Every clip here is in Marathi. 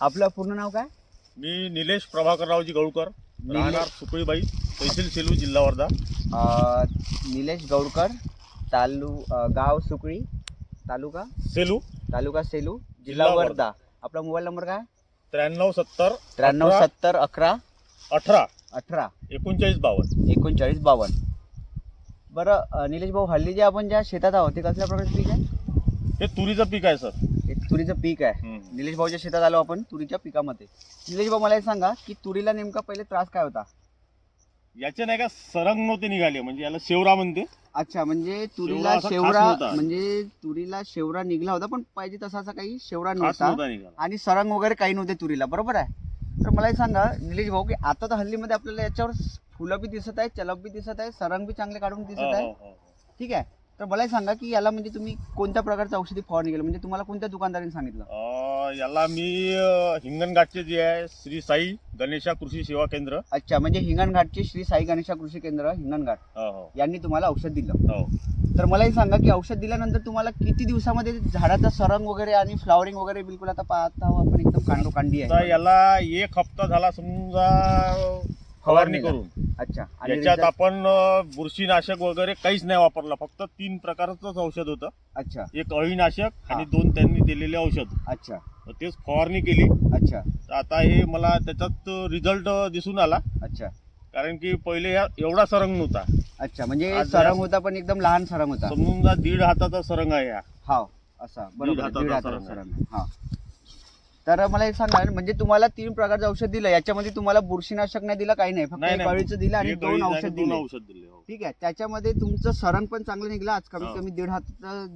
आपलं पूर्ण नाव काय? मी निलेश प्रभाकररावजी गौळकर. राहणार सुकळीबाई तहसील सेलू जिल्हा वर्धा. अं, निलेश गौडकर तालु अं, गाव सुकळी तालुका? सेलू. तालुका सेलू जिल्हा जिल्हा वर्धा. आपला मोबाईल नंबर काय? त्र्याण्णव सत्तर त्र्याण्णव अठरा. सत्तर अकरा अठरा. अठरा. एकोणचाळीस बावन्न एकोणचाळीस बावन्न बरं अं, निलेश भाऊ हल्ली जे आपण ज्या शेतात आहोत ते कसल्या प्रकारचं पीक आहे? हे तुरीचं पीक आहे सर. तुरीचं पीक आहे. निलेश भाऊच्या शेतात आलो आपण तुरीच्या पिकामध्ये. निलेश भाऊ मला एक सांगा की तुरीला नेमका पहिले त्रास काय होता? याचे नाही का सरंग नव्हते निघाले म्हणजे याला शेवरा म्हणते. अच्छा म्हणजे तुरीला शेवरा असा खास शेवरा नव्हता. म्हणजे तुरीला शेवरा निघला होता पण पाहिजे तसा असा काही शेवरा खास नव्हता. नव्हता निघाला. आणि सरंग वगैरे काही नव्हते तुरीला बरोबर आहे? तर मला एक सांगा निलेश भाऊ की आता तर हल्लीमध्ये आपल्याला याच्यावर फुलं बी दिसत आहे चलप बी दिसत आहे सरंग बी चांगले काढून दिसत हो, आहे हो, हो. ठीक आहे? तर मला सांगा की याला म्हणजे तुम्ही कोणत्या प्रकारचं औषधी फवारणी केलं? म्हणजे तुम्हाला कोणत्या दुकानदाराने सांगितलं? अं, याला मी अं, हिंगणघाटचे जे आहे श्री साई गणेशा कृषी सेवा केंद्र. अच्छा म्हणजे हिंगणघाटचे श्री साई गणेशा कृषी केंद्र हिंगणघाट. हो, हो, यांनी तुम्हाला औषध दिलं. हो. तर मला एक सांगा की औषध दिल्यानंतर तुम्हाला किती दिवसामध्ये झाडाचा सरंग वगैरे आणि फ्लॉवरिंग वगैरे बिलकुल आता पाहता आपण एकदम कांडो कांडी आता आहे याला एक हप्ता झाला समजा फवारणी. करून. अच्छा. याच्यात आपण बुरशीनाशक वगैरे काहीच नाही वापरलं. फक्त तीन प्रकारचंच औषध होतं. अच्छा. एक अळीनाशक. आणि दोन त्यांनी दिलेले औषध. अच्छा. तेच फवारणी केली. अच्छा. तर आता हे मला त्याच्यात रिझल्ट दिसून आला. अच्छा. कारण की पहिले या एवढा सरंग नव्हता. अच्छा. म्हणजे सरंग होता पण एकदम लहान सरंग होता. समजून दीड हाताचा सरंग आहे हा. हा असा. बरोबर सरंग. हा तर मला एक सांगा म्हणजे तुम्हाला तीन प्रकारचं औषध दिलं याच्यामध्ये तुम्हाला बुरशीनाशक नाही दिलं काही नाही फक्त नाही, एक नाही. अळीचं दिलं आणि एक दोन अळी औषध दोन दिले औषध दिले हो. ठीक आहे त्याच्यामध्ये तुमचं सरंग पण चांगलं निघलं आज कमीत हो. कमी दीड हात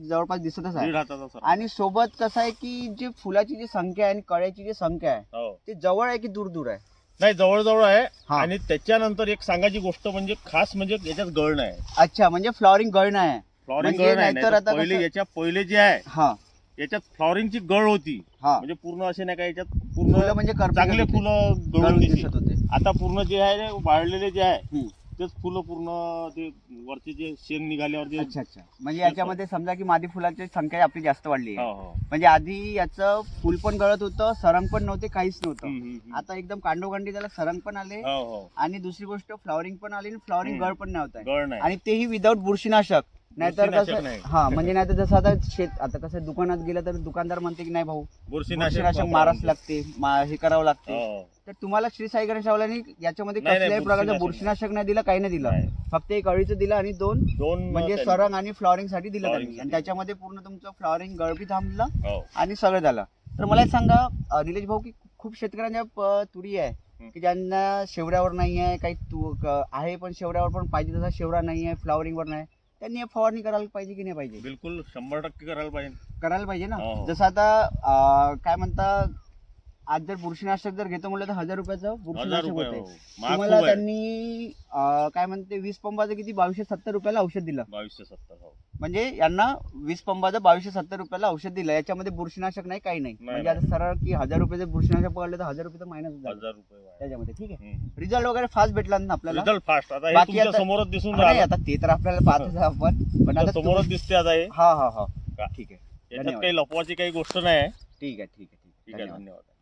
जवळपास दिसतच आहे दीड हाताचा सरंग आणि सोबत कसं आहे की जे फुलाची जी संख्या आहे आणि कळ्याची जी संख्या आहे हो ते जवळ आहे की दूर दूर आहे नाही जवळजवळ आहे हा. आणि त्याच्यानंतर एक सांगायची गोष्ट म्हणजे खास म्हणजे याच्यात गळ नाही अच्छा म्हणजे फ्लॉवरिंग गळणं आहे फ्लॉरिंग म्हणजे गळ नाही नाहीतर नाहीतर आता पहिले याच्या पहिले जे आहे हा याच्यात फ्लॉरिंगची गळ होती. हा. म्हणजे पूर्ण असे नाही का याच्यात फुलं पूर्ण म्हणजे चांगले होते. फुलं गळून गळून दिसत दिसत होते. आता पूर्ण जे आहे ते वाळलेले जे आहे हम्म. तेच फुलं पूर्ण ते वरचे जे शेंग निघाल्यावर जे अच्छा अच्छा. म्हणजे याच्यामध्ये समजा की मादी फुलाची संख्या आपली जास्त वाढली आहे. हो, हो. म्हणजे आधी याचं फुल पण गळत होतं सरंग पण नव्हते काहीच नव्हतं. हम्म, हम्म, हम्म. आता एकदम कांडोकांडी त्याला सरंग पण आले हो हो. आणि दुसरी गोष्ट फ्लॉवरिंग पण आली आणि फ्लॉवरिंग हम्म. गळ पण नव्हता. गळ नाही. आणि तेही विदाऊट बुरशीनाशक. नाहीतर बुरशीनाशक कसं नाही. हा म्हणजे नाहीतर जसं आता शेत आता कसं दुकानात गेलं तर दुकानदार म्हणते की नाही भाऊ बुरशीनाशक माराच म्हणते. लागते मा- हे करावं लागते हो. तर तुम्हाला श्री साई गणेशावल्याने याच्यामध्ये नाही, नाही, कसल्याही प्रकारचं बुरशीनाशक बुरशीनाशक नाही दिलं काही नाही दिलं नाही. फक्त एक अळीचं दिलं आणि दोन दोन म्हणजे त्यांनी- सरंग आणि फ्लॉवरिंगसाठी दिलं Flowering त्यांनी आणि साठी. त्याच्यामध्ये पूर्ण तुमचं फ्लॉवरिंग गळबी थांबलं हो. आणि सगळं झालं तर मला एक सांगा अं, निलेश भाऊ की खूप शेतकऱ्यांच्या प- तुरी आहे. की ज्यांना शेवड्यावर नाही आहे काही तू क- आहे पण शेवड्यावर पण पाहिजे तसा शेवडा नाही आहे फ्लॉवरिंगवर नाही त्यांनी फवारणी करायला पाहिजे की नाही पाहिजे? बिलकुल शंभर टक्के करायला पाहिजे. करायला पाहिजे ना? हो, हो. जसं आता अं, काय म्हणता आज जर बुरशीनाशक जर घेतो म्हणलं तर हजार रुपयाचं बुरशीनाशक रुपये होते हो. महाग तुम्हाला खूप आहे. त्यांनी अं, काय म्हणते वीस पंपाचं किती? बावीसशे सत्तर रुपयाला औषध दिलं. बावीसशे सत्तर हो. म्हणजे यांना वीस पंपाचं बावीसशे सत्तर रुपयाला औषध दिलं. याच्यामध्ये बुरशीनाशक नाही काही नाही. नाही, म्हणजे आता सरळ की हजार रुपये जर बुरशीनाशक पकडलं तर हजार रुपये तर मायनस हजार रुपये वाया. त्याच्यामध्ये ठीक आहे? हम्म. रिझल्ट वगैरे फास्ट भेटला ना आपल्याला? रिझल्ट फास्ट आता हे बाकी तुमच्या आता- समोरच दिसून हा, नाही राहिलं. आता ते तर आपल्याला पाहतच आहे आपण. पण आता तुमच्या समोरच दिसते आता हे. हा हा हा? ठीक आहे. याच्यात धन्यवाद. काही लपवाची काही गोष्ट नाही आहे. ठीक आहे ठीक आहे ठीक ठीक आहे आहे धन्यवाद. धन्यवाद.